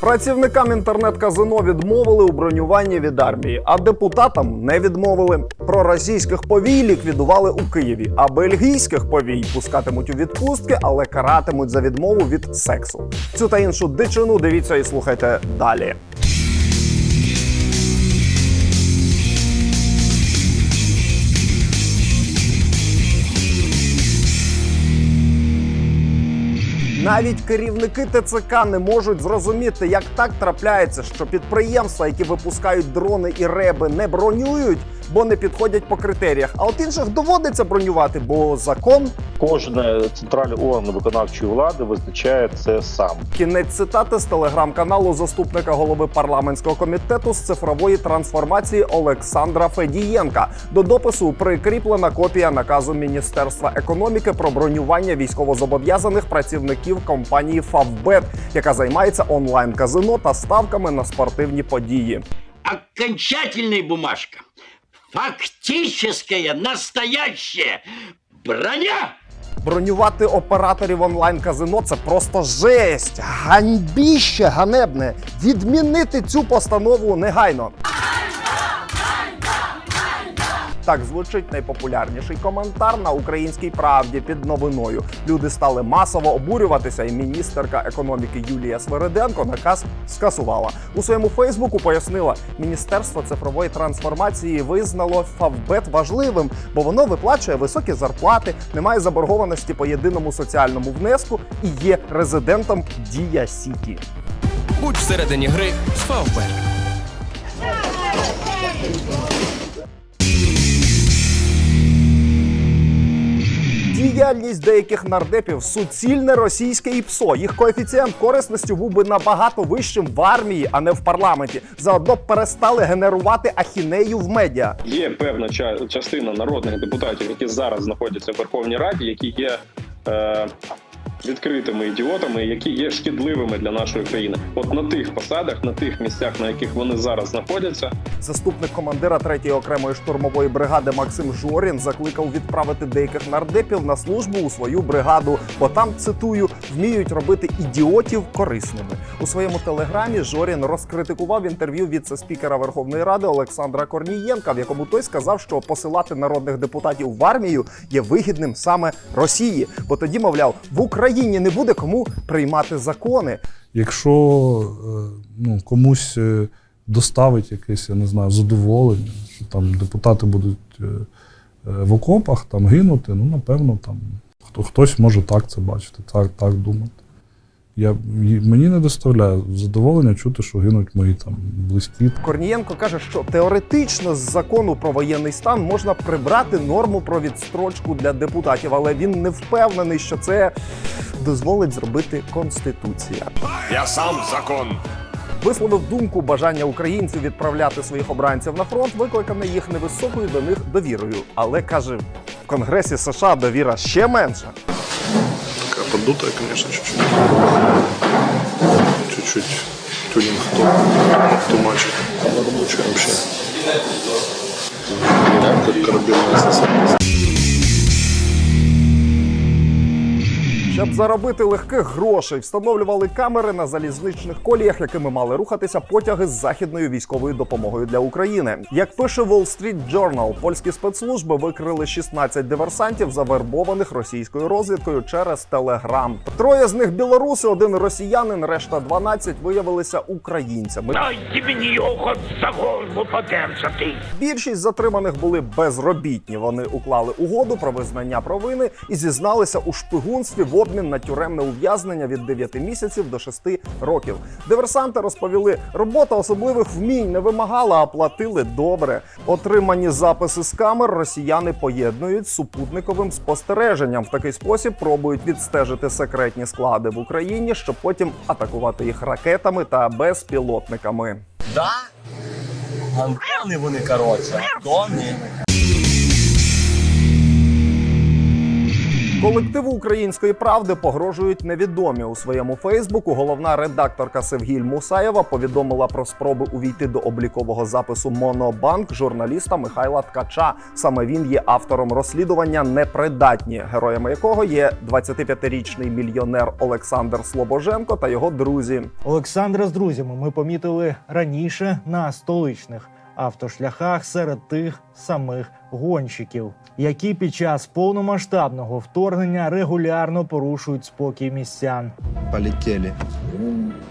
Працівникам інтернет-казино відмовили у бронюванні від армії, а депутатам не відмовили. Про російських повій ліквідували у Києві, а бельгійських повій пускатимуть у відпустки, але каратимуть за відмову від сексу. Цю та іншу дичину дивіться і слухайте далі. Навіть керівники ТЦК не можуть зрозуміти, як так трапляється, що підприємства, які випускають дрони і реби, не бронюють, бо не підходять по критеріях. А от інших доводиться бронювати, бо закон Кожен центральний орган виконавчої влади визначає це сам. Кінець цитати з телеграм-каналу заступника голови парламентського комітету з цифрової трансформації Олександра Федієнка. До допису прикріплена копія наказу Міністерства економіки про бронювання військовозобов'язаних працівників компанії Фавбет, яка займається онлайн казино та ставками на спортивні події. окончательная бумажка. Фактическая, настоящая броня. Бронювати операторів онлайн казино це просто жесть, ганьбіще ганебне. Відмінити цю постанову негайно. Так звучить найпопулярніший коментар на українській правді під новиною. Люди стали масово обурюватися, і міністерка економіки Юлія Свериденко наказ скасувала. У своєму Фейсбуку пояснила, міністерство цифрової трансформації визнало Фавбет важливим, бо воно виплачує високі зарплати, немає заборгованості по єдиному соціальному внеску і є резидентом Дія Сіті. Будь всередині гри з Фавбет. Діяльність деяких нардепів суцільне російське ІПСО. Їх коефіцієнт корисності був би набагато вищим в армії, а не в парламенті. Заодно перестали генерувати ахінею в медіа. Є певна ча- частина народних депутатів, які зараз знаходяться в Верховній Раді, які є е, відкритими ідіотами, які є шкідливими для нашої країни. От на тих посадах, на тих місцях, на яких вони зараз знаходяться, Заступник командира 3-ї окремої штурмової бригади Максим Жорін закликав відправити деяких нардепів на службу у свою бригаду, бо там цитую вміють робити ідіотів корисними. У своєму телеграмі Жорін розкритикував інтерв'ю віце-спікера Верховної Ради Олександра Корнієнка, в якому той сказав, що посилати народних депутатів в армію є вигідним саме Росії, бо тоді, мовляв, в Україні не буде кому приймати закони. Якщо е, ну, комусь е, доставить якесь, я не знаю, задоволення, що там депутати будуть е, в окопах там гинути, ну напевно, там хто, хтось може так це бачити, так, так думати. Я, мені не доставляє задоволення чути, що гинуть мої там близькі. Корнієнко каже, що теоретично з закону про воєнний стан можна прибрати норму про відстрочку для депутатів, але він не впевнений, що це дозволить зробити конституція. Я сам закон. Висловив думку бажання українців відправляти своїх обранців на фронт, викликане їх невисокою до них довірою. Але каже, в Конгресі США довіра ще менша. Поддутая, конечно, чуть-чуть. Чуть-чуть тюнинг топ, тумачит. Лучше вообще. Как корабельная способность. Щоб заробити легких грошей, встановлювали камери на залізничних коліях, якими мали рухатися потяги з західною військовою допомогою для України. Як пише Wall Street Journal, польські спецслужби викрили 16 диверсантів, завербованих російською розвідкою через Телеграм. Троє з них білоруси, один росіянин, решта 12 виявилися українцями. Дайте мені його за голову подержати. Більшість затриманих були безробітні. Вони уклали угоду про визнання провини і зізналися у шпигунстві в обмін на тюремне ув'язнення від 9 місяців до 6 років. Диверсанти розповіли, робота особливих вмінь не вимагала, а платили добре. Отримані записи з камер росіяни поєднують з супутниковим спостереженням. В такий спосіб пробують відстежити секретні склади в Україні, щоб потім атакувати їх ракетами та безпілотниками. Да? Гандони вони, коротше, гандони. Колективу української правди погрожують невідомі у своєму Фейсбуку. Головна редакторка Севгіль Мусаєва повідомила про спроби увійти до облікового запису Монобанк журналіста Михайла Ткача. Саме він є автором розслідування непридатні, героями якого є 25-річний мільйонер Олександр Слобоженко та його друзі. Олександра з друзями ми помітили раніше на столичних автошляхах серед тих самих гонщиків, які під час повномасштабного вторгнення регулярно порушують спокій містян. Полетели.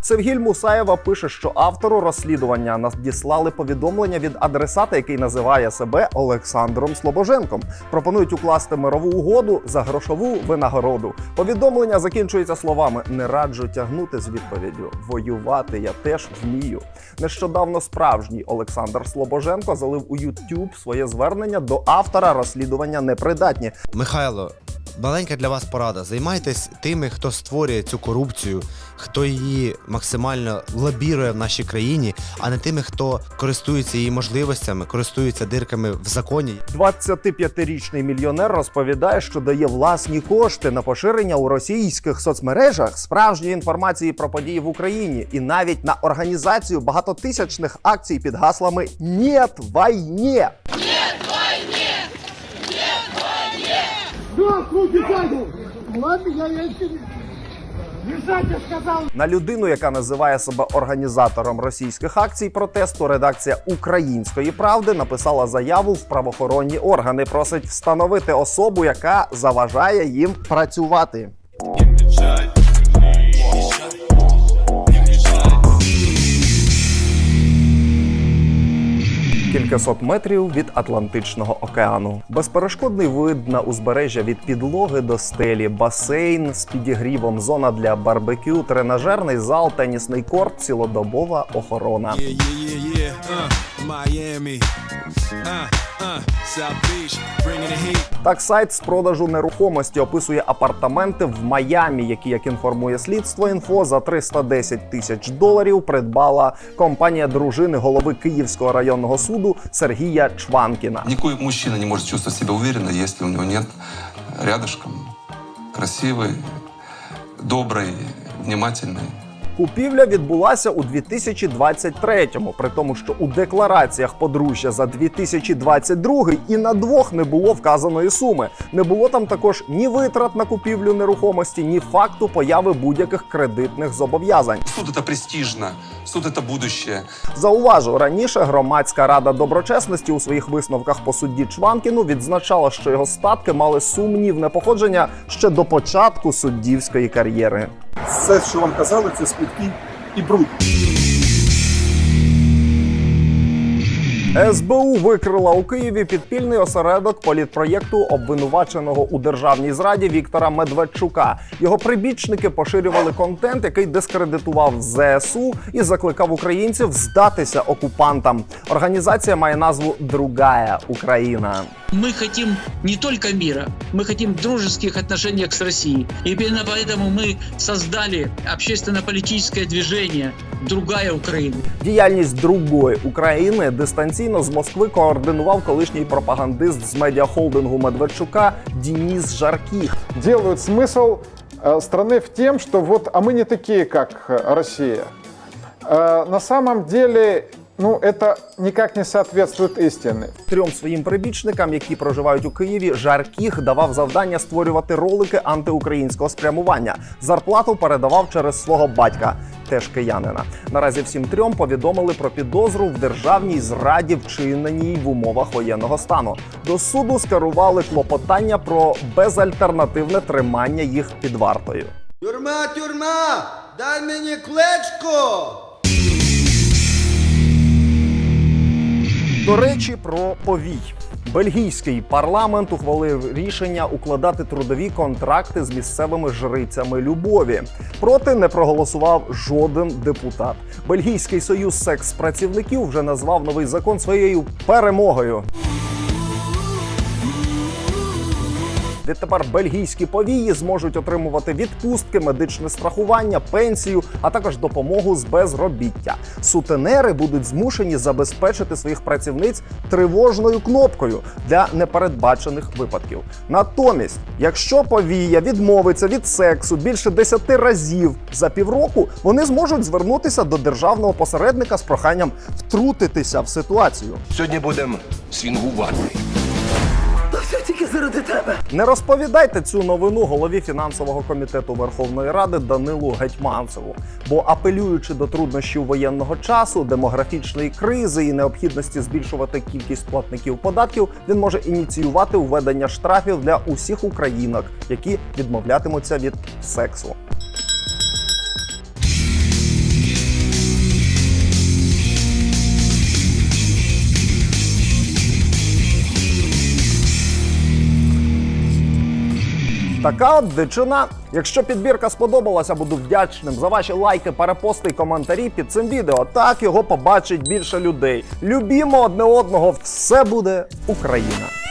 Севгіль Мусаєва пише, що автору розслідування надіслали повідомлення від адресата, який називає себе Олександром Слобоженком. Пропонують укласти мирову угоду за грошову винагороду. Повідомлення закінчується словами: не раджу тягнути з відповіддю. Воювати я теж вмію. Нещодавно справжній Олександр Слобоженко залив у YouTube своє звернення до автора розслідування непридатні. Михайло, маленька для вас порада. Займайтесь тими, хто створює цю корупцію, хто її максимально лобірує в нашій країні, а не тими, хто користується її можливостями, користується дирками в законі. 25-річний мільйонер розповідає, що дає власні кошти на поширення у російських соцмережах справжньої інформації про події в Україні і навіть на організацію багатотисячних акцій під гаслами «Нєт війні». На людину, яка називає себе організатором російських акцій протесту, редакція Української правди написала заяву в правоохоронні органи. Просить встановити особу, яка заважає їм працювати. Кількасот метрів від Атлантичного океану. Безперешкодний вид на узбережжя від підлоги до стелі, басейн з підігрівом, зона для барбекю, тренажерний зал, тенісний корт, цілодобова охорона. Yeah, yeah, yeah, yeah. Uh, Miami. Uh, uh. Так, сайт з продажу нерухомості описує апартаменти в Майамі, які, як інформує слідство інфо, за 310 тисяч доларів придбала компанія дружини голови Київського районного суду Сергія Чванкіна. Никакой мужчина не может чувствовать себя уверенно, если у него нет рядышком красивой, доброй, внимательной Купівля відбулася у 2023-му, при тому, що у деклараціях подружжя за 2022 і на двох не було вказаної суми. Не було там також ні витрат на купівлю нерухомості, ні факту появи будь-яких кредитних зобов'язань. Суд это престижно, суд та будущее. Зауважу, раніше громадська рада доброчесності у своїх висновках по судді Чванкіну відзначала, що його статки мали сумнівне походження ще до початку суддівської кар'єри. Все, що вам казали, це спитки і бруд. СБУ викрила у Києві підпільний осередок політпроєкту обвинуваченого у державній зраді Віктора Медведчука. Його прибічники поширювали контент, який дискредитував ЗСУ і закликав українців здатися окупантам. Організація має назву Другая Україна. Мы хотим не только мира, мы хотим дружеских отношений с Россией. И именно поэтому мы создали общественно-политическое движение «Другая Украина». Діяльність другої України дистанційно з Москви координував колишній пропагандист з медіахолдингу Медведчука Дініс Жаркіх. делают смысл э, страны в тем, что вот, а мы не такие, как э, Россия. Э, на самом деле, ну, это никак не соответствует истине. Трьом своїм прибічникам, які проживають у Києві, Жаркіх давав завдання створювати ролики антиукраїнського спрямування. Зарплату передавав через свого батька, теж киянина. Наразі всім трьом повідомили про підозру в державній зраді, вчиненій в умовах воєнного стану. До суду скерували клопотання про безальтернативне тримання їх під вартою. Тюрма, тюрма! Дай мені клечко! До речі, про повій. Бельгійський парламент ухвалив рішення укладати трудові контракти з місцевими жрицями любові. Проти не проголосував жоден депутат. Бельгійський союз секс-працівників вже назвав новий закон своєю перемогою. Відтепер бельгійські повії зможуть отримувати відпустки, медичне страхування, пенсію, а також допомогу з безробіття. Сутенери будуть змушені забезпечити своїх працівниць тривожною кнопкою для непередбачених випадків. Натомість, якщо повія відмовиться від сексу більше 10 разів за півроку, вони зможуть звернутися до державного посередника з проханням втрутитися в ситуацію. Сьогодні будемо свінгувати. Не розповідайте цю новину голові фінансового комітету Верховної Ради Данилу Гетьманцеву, бо апелюючи до труднощів воєнного часу, демографічної кризи і необхідності збільшувати кількість платників податків, він може ініціювати введення штрафів для усіх українок, які відмовлятимуться від сексу. Така дичина. Якщо підбірка сподобалася, буду вдячним за ваші лайки, перепости і коментарі під цим відео. Так його побачить більше людей. Любімо одне одного, все буде Україна.